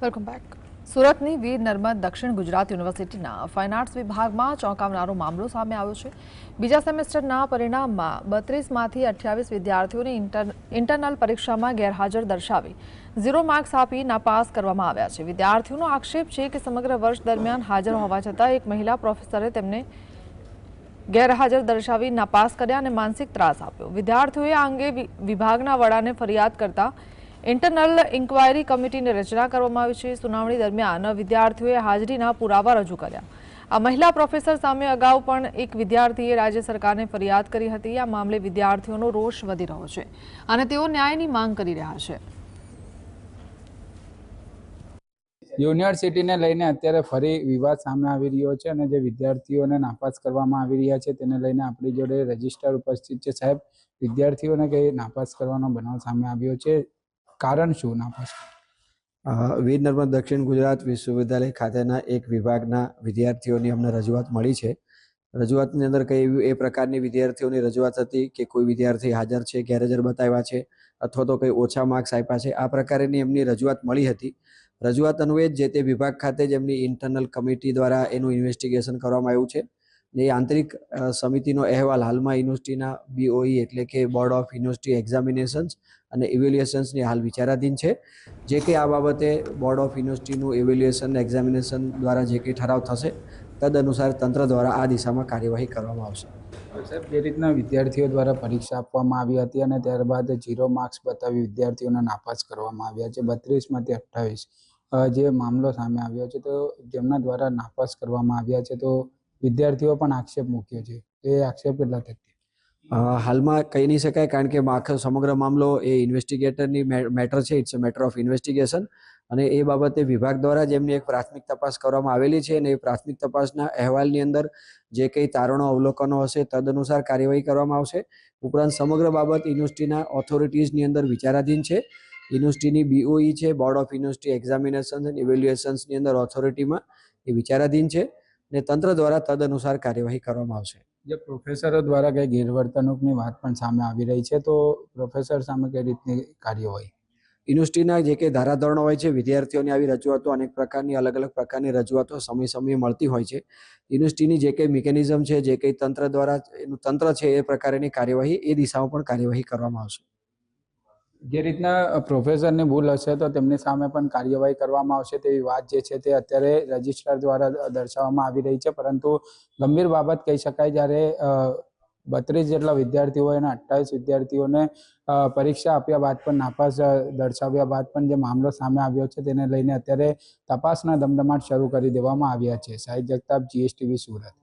Welcome back સુરતની વીર નર્મદ દક્ષિણ ગુજરાત યુનિવર્સિટીના ફાઇન આર્ટ્સ વિભાગમાં ચોંકાવનારો મામલો સામે આવ્યો છે. બીજા સેમેસ્ટરના પરિણામમાં બત્રીસમાંથી અઠ્યાવીસ વિદ્યાર્થીઓને ઇન્ટરનલ પરીક્ષામાં ગેરહાજર દર્શાવી ઝીરો માર્ક્સ આપી નાપાસ કરવામાં આવ્યા છે. વિદ્યાર્થીઓનો આક્ષેપ છે કે સમગ્ર વર્ષ દરમિયાન હાજર હોવા છતાં એક મહિલા પ્રોફેસરે તેમને ગેરહાજર દર્શાવી નાપાસ કર્યા અને માનસિક ત્રાસ આપ્યો. વિદ્યાર્થીઓએ આ અંગે વિભાગના વડાને ફરિયાદ કરતા ઇન્ટરનલ ઇન્ક્વાયરી કમિટીની રચના કરવામાં આવી છે. સુનાવણી દરમિયાન વિદ્યાર્થીઓએ હાજરીના પુરાવા રજૂ કર્યા. આ મહિલા પ્રોફેસર સામે અગાઉ પણ એક વિદ્યાર્થીએ રાજ્ય સરકારને ફરિયાદ કરી હતી. આ મામલે વિદ્યાર્થીઓનો રોષ વધી રહ્યો છે અને તેઓ ન્યાયની માંગ કરી રહ્યા છે. યુનિવર્સિટીને લઈને અત્યારે ફરી વિવાદ સામે આવી રહ્યો છે અને જે વિદ્યાર્થીઓને નાપાસ કરવામાં આવી રહ્યા છે તેને લઈને આપણી જોડે રજિસ્ટર ઉપસ્થિત છે. સાહેબ, વિદ્યાર્થીઓને કંઈ નાપાસ કરવાનો બનાવ સામે આવ્યો છે? કારણ શું ના પાછળ વીર નર્મદ દક્ષિણ ગુજરાત વિશ્વવિદ્યાલય ખાતેના એક વિભાગના વિદ્યાર્થીઓની અમને રજૂઆત મળી છે. રજૂઆતની અંદર કઈ એ પ્રકારની વિદ્યાર્થીઓની રજૂઆત હતી કે કોઈ વિદ્યાર્થી હાજર છે ગેરહાજર બતાવ્યા છે, અથવા તો કંઈ ઓછા માર્ક્સ આપ્યા છે, આ પ્રકારની એમની રજૂઆત મળી હતી. રજૂઆત અન્વયે જે તે વિભાગ ખાતે જ એમની ઇન્ટરનલ કમિટી દ્વારા એનું ઇન્વેસ્ટિગેશન કરવામાં આવ્યું છે. એ આંતરિક સમિતિનો અહેવાલ હાલમાં યુનિવર્સિટીના બીઓઈ એટલે કે બોર્ડ ઓફ યુનિવર્સિટી એક્ઝામિનેશન્સ અને ઇવેલ્યુએશન્સની હાલ વિચારાધીન છે. જે કે આ બાબતે બોર્ડ ઓફ યુનિવર્સિટીનું ઇવેલ્યુએશન એક્ઝામિનેશન દ્વારા જે કંઈ ઠરાવ થશે તદ અનુસાર તંત્ર દ્વારા આ દિશામાં કાર્યવાહી કરવામાં આવશે. સાહેબ, જે રીતના વિદ્યાર્થીઓ દ્વારા પરીક્ષા આપવામાં આવી હતી અને ત્યારબાદ ઝીરો માર્ક્સ બતાવી વિદ્યાર્થીઓને નાપાસ કરવામાં આવ્યા છે બત્રીસમાંથી અઠ્ઠાવીસ જે મામલો સામે આવ્યો છે, તો જેમના દ્વારા નાપાસ કરવામાં આવ્યા છે, તો વિદ્યાર્થીઓ પણ આક્ષેપ મૂક્યો છે. એ આક્ષેપ કેટલા થતી હાલમાં કહી નહીં શકાય કારણ કે આખો સમગ્ર મામલો એ ઇન્વેસ્ટિગેટરની મેટર છે. It's a matter of investigation અને એ બાબતે વિભાગ દ્વારા જ એમની એક પ્રાથમિક તપાસ કરવામાં આવેલી છે અને એ પ્રાથમિક તપાસના અહેવાલની અંદર જે કંઈ તારણો અવલોકનો હશે તદનુસાર કાર્યવાહી કરવામાં આવશે. ઉપરાંત સમગ્ર બાબત યુનિવર્સિટીના ઓથોરિટીઝની અંદર વિચારાધીન છે. યુનિવર્સિટીની બીઓઈ છે. Board of university examinations and ઇવેલ્યુએશન્સની અંદર ઓથોરિટીમાં એ વિચારાધીન છે. ને તંત્ર દ્વારા તદનુસાર કાર્યવાહી કરવામાં આવશે. જે પ્રોફેસરો દ્વારા કઈ ગેરવર્તણૂકની વાત પણ સામે આવી રહી છે તો પ્રોફેસર સામે કઈ રીતની કાર્યવાહી? યુનિવર્સિટીના જે કંઈ ધારાધોરણો હોય છે વિદ્યાર્થીઓની આવી રજૂઆતો અનેક પ્રકારની અલગ અલગ પ્રકારની રજૂઆતો સમય સમયે મળતી હોય છે. યુનિવર્સિટીની જે કંઈ મિકેનિઝમ છે જે કંઈ તંત્ર દ્વારા એનું તંત્ર છે એ પ્રકારની કાર્યવાહી એ દિશામાં પણ કાર્યવાહી કરવામાં આવશે. જે રીતના પ્રોફેસરની ભૂલ હશે તો તેમની સામે પણ કાર્યવાહી કરવામાં આવશે તેવી વાત જે છે તે અત્યારે રજિસ્ટ્રાર દ્વારા દર્શાવવામાં આવી રહી છે. પરંતુ ગંભીર બાબત કહી શકાય જ્યારે બત્રીસ જેટલા વિદ્યાર્થીઓ અને અઠ્ઠાવીસ વિદ્યાર્થીઓને પરીક્ષા આપ્યા બાદ પણ, નાપાસ દર્શાવ્યા બાદ પણ જે મામલો સામે આવ્યો છે તેને લઈને અત્યારે તપાસના ધમધમાટ શરૂ કરી દેવામાં આવ્યા છે. સાહિદ જગતાપ જીએસટીવી સુરત.